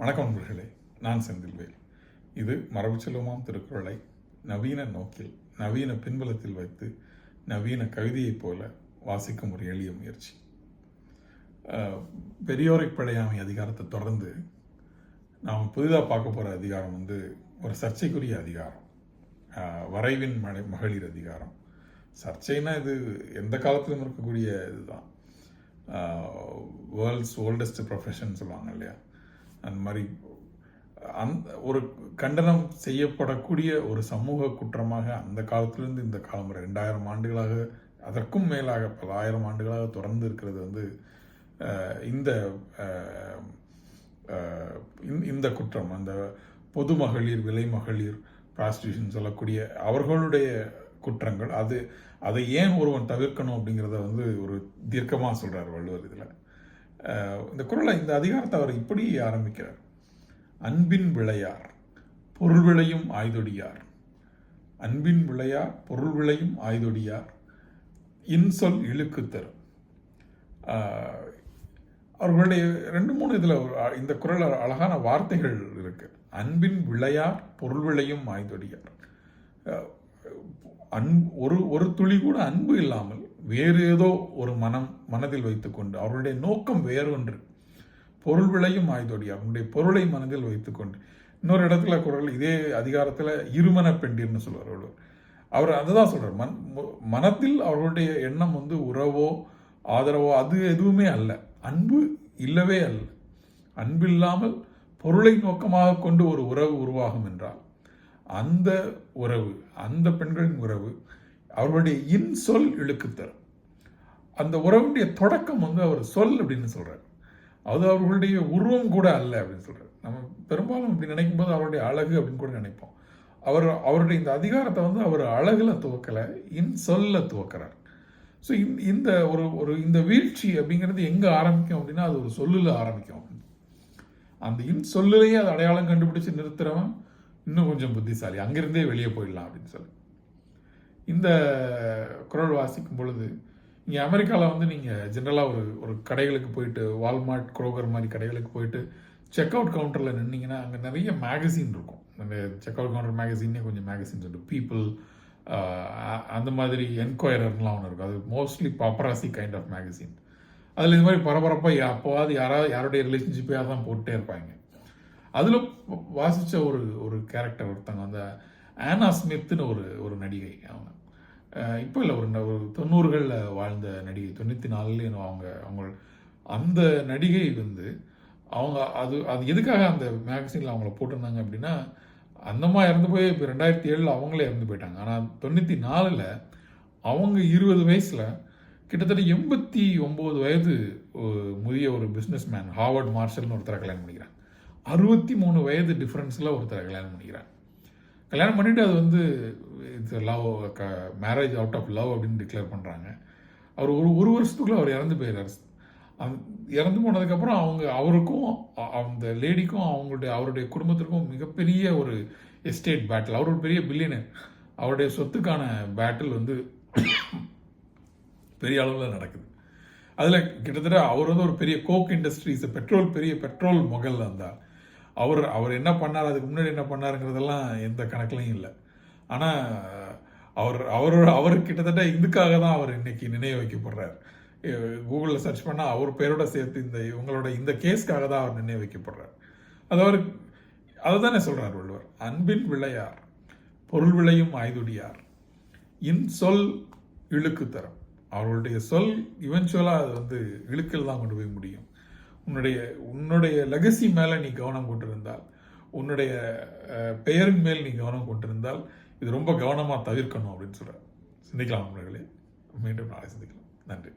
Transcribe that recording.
வணக்கம் நண்பர்களே நான் செந்தில்வேல். இது மரபு செல்வமாம் திருக்குறளை நவீன நோக்கில் நவீன பின்புலத்தில் வைத்து நவீன கவிதையைப் போல வாசிக்கும் ஒரு எளிய முயற்சி. பெரியோரை படையாமை அதிகாரத்தை தொடர்ந்து நாம் புதிதாக பார்க்க போகிற அதிகாரம் வந்து ஒரு சர்ச்சைக்குரிய அதிகாரம். வரைவின் மழை மகளிர் அதிகாரம். சர்ச்சைனா இது எந்த காலத்திலும் இருக்கக்கூடிய இதுதான். வேர்ல்ட்ஸ் ஓல்டஸ்ட் ப்ரொஃபஷன் சொல்லுவாங்க இல்லையா? அந்த மாதிரி அந்த ஒரு கண்டனம் செய்யப்படக்கூடிய ஒரு சமூக குற்றமாக அந்த காலத்திலிருந்து இந்த காலம் வரை ரெண்டாயிரம் ஆண்டுகளாக அதற்கும் மேலாக பல ஆயிரம் ஆண்டுகளாக தொடர்ந்து இருக்கிறது வந்து இந்த இந்த- குற்றம். அந்த பொது மகளிர் விலை மகளிர் ப்ராஸ்டியூஷன் சொல்லக்கூடிய அவர்களுடைய குற்றங்கள். அது அதை ஏன் ஒருவன் தவிர்க்கணும் அப்படிங்கிறத வந்து ஒரு தீர்க்கமாக சொல்கிறார் வள்ளுவர் இதில். இந்த குறளை இந்த அதிகாரத்தை அவர் இப்படி ஆரம்பிக்கிறார். அன்பின் விளையார் பொருள் விளையும் ஆய்தொடியார். அன்பின் விளையார் பொருள் விளையும் ஆய்தொடியார். இன்சொல் இழுக்கு தரும். அவர்களுடைய ரெண்டு மூணு இதில் இந்த குரல் அழகான வார்த்தைகள் இருக்குது அன்பின் விளையார் பொருள் விளையும் ஆய்தொடியார். அன் ஒரு ஒரு துளி கூட அன்பு இல்லாமல் வேறு ஏதோ ஒரு மனம் மனதில் வைத்துக்கொண்டு அவருடைய நோக்கம் வேறொன்று பொருள் விளையும் ஆய்தோடி அவனுடைய பொருளை மனதில் வைத்துக்கொண்டு. இன்னொரு இடத்துல குரல் இதே அதிகாரத்தில் இருமன பெண்டிர்னு சொல்வார் அவர். அவர் அதுதான் சொல்கிறார் மன் மனத்தில் அவர்களுடைய எண்ணம் வந்து உறவோ ஆதரவோ அது எதுவுமே அல்ல. அன்பு இல்லவே அல்ல. அன்பில்லாமல் பொருளை நோக்கமாக கொண்டு ஒரு உறவு உருவாகும் என்றால் அந்த உறவு அந்த பெண்களின் உறவு அவர்களுடைய இன்சொல் இழுக்குத்தரும் அந்த உறவுடைய தொடக்கம் வந்து அவர் சொல் அப்படின்னு சொல்கிறார் அது அவர்களுடைய உருவம் கூட அல்ல அப்படின்னு சொல்கிறார் நம்ம பெரும்பாலும் இப்படி நினைக்கும் போது அவருடைய அழகு அப்படின்னு கூட நினைப்போம். அவர் அவருடைய இந்த அதிகாரத்தை வந்து அவர் அழகில் துவக்கலை இன் சொல்ல துவக்கிறார். ஸோ இந்த ஒரு ஒரு இந்த வீழ்ச்சி அப்படிங்கிறது எங்கே ஆரம்பிக்கும் அப்படின்னா அது ஒரு சொல்லில் ஆரம்பிக்கும். அந்த இன் சொல்லிலேயே அது அடையாளம் கண்டுபிடிச்சு நிறுத்துறவன் இன்னும் கொஞ்சம் புத்திசாலி. அங்கிருந்தே வெளியே போயிடலாம் அப்படின்னு சொல்லி. இந்த குரல் வாசிக்கும் பொழுது இங்கே அமெரிக்காவில் வந்து நீங்கள் ஜென்ரலாக ஒரு ஒரு கடைகளுக்கு போயிட்டு வால்மார்ட் குரோகர் மாதிரி கடைகளுக்கு போயிட்டு செக் அவுட் கவுண்டரில் நின்னீங்கன்னா அங்கே நிறைய மேகசின் இருக்கும். அந்த செக் அவுட் கவுண்டர் மேகசின்னே கொஞ்சம் மேகசின்ஸ் இருக்கும் பீப்புள் அந்த மாதிரி என்கொயரர்லாம் ஒன்று இருக்கும். அது mostly paparazzi kind of magazine அதில் இந்த மாதிரி பரபரப்பாக அப்போவாது யாராவது யாருடைய ரிலேஷன்ஷிப்பையாக தான் போட்டே இருப்பாங்க. அதில் வாசித்த ஒரு ஒரு கேரக்டர் ஒருத்தங்க அந்த ஆனா ஸ்மித்னு ஒரு ஒரு நடிகை அவங்க. இப்போ இல்லை ஒரு ந- ஒரு தொண்ணூறுகளில் வாழ்ந்த நடிகை தொண்ணூற்றி நாலுலேயும் அவங்க அவங்க அந்த நடிகை வந்து அவங்க அது அது எதுக்காக அந்த மேகசினில் அவங்கள போட்டிருந்தாங்க அப்படின்னா அந்தம்மா இறந்து போய் இப்போ ரெண்டாயிரத்தி ஏழில் அவங்களே இறந்து போயிட்டாங்க. ஆனால் தொண்ணூற்றி நாலில் அவங்க இருபது வயசில் கிட்டத்தட்ட எண்பத்தி ஒம்பது வயது முதிய ஒரு பிஸ்னஸ் மேன் ஹார்வர்ட் மார்ஷல்னு ஒருத்தரை கல்யாணம் பண்ணிக்கிறாங்க. அறுபத்தி மூணு வயது டிஃப்ரென்ஸில் ஒருத்தரை கல்யாணம் பண்ணிக்கிறாங்க. கல்யாணம் பண்ணிவிட்டு அது வந்து இது லவ் க மேரேஜ் அவுட் ஆஃப் லவ் அப்படின்னு டிக்ளேர் பண்ணுறாங்க அவர் ஒரு ஒரு வருஷத்துக்குள்ளே அவர் இறந்து போயிடுறார் அந் இறந்து போனதுக்கப்புறம் அவங்க அவருக்கும் அந்த லேடிக்கும் அவங்களுடைய அவருடைய குடும்பத்திற்கும் மிகப்பெரிய ஒரு எஸ்டேட் பேட்டில் அவர் ஒரு பெரிய பில்லியனர் அவருடைய சொத்துக்கான பேட்டில் வந்து பெரிய அளவில் நடக்குது. அதில் கிட்டத்தட்ட அவர் வந்து ஒரு பெரிய கோக் இண்டஸ்ட்ரீஸ் பெட்ரோல் பெரிய பெட்ரோல் முகல் அந்த அவர் அவர் என்ன பண்ணார் அதுக்கு முன்னாடி என்ன பண்ணாருங்கிறதெல்லாம் எந்த கணக்குலையும் இல்லை. ஆனால் அவர் அவர் அவர் கிட்டத்தட்ட இதுக்காக தான் அவர் இன்னைக்கு நினைவு வைக்கப்படுறார். கூகுளில் சர்ச் பண்ணால் அவர் பேரோட சேர்த்து இந்த இவங்களோட இந்த கேஸ்க்காக தான் அவர் நினைவு வைக்கப்படுறார். அது அவர் அதை தானே சொல்கிறார் வள்ளுவர். அன்பின் விளையார் பொருள் விளையும் ஆய்துடியார் இன் சொல் இழுக்கு தரும். அவர்களுடைய சொல் இவென்ச்சுவலாக அது வந்து இழுக்கில் தான் கொண்டு போய் முடியும். உன்னுடைய உன்னுடைய லெகசி மேலே நீ கவனம் கொண்டிருந்தால் உன்னுடைய பெயரின் மேல் நீ கவனம் கொண்டிருந்தால் இது ரொம்ப கவனமாக தவிர்க்கணும் அப்படின்னு சொல்கிறார் சிந்திக்கலாம் நண்பர்களே. மீண்டும் நாளை சிந்திக்கலாம். நன்றி.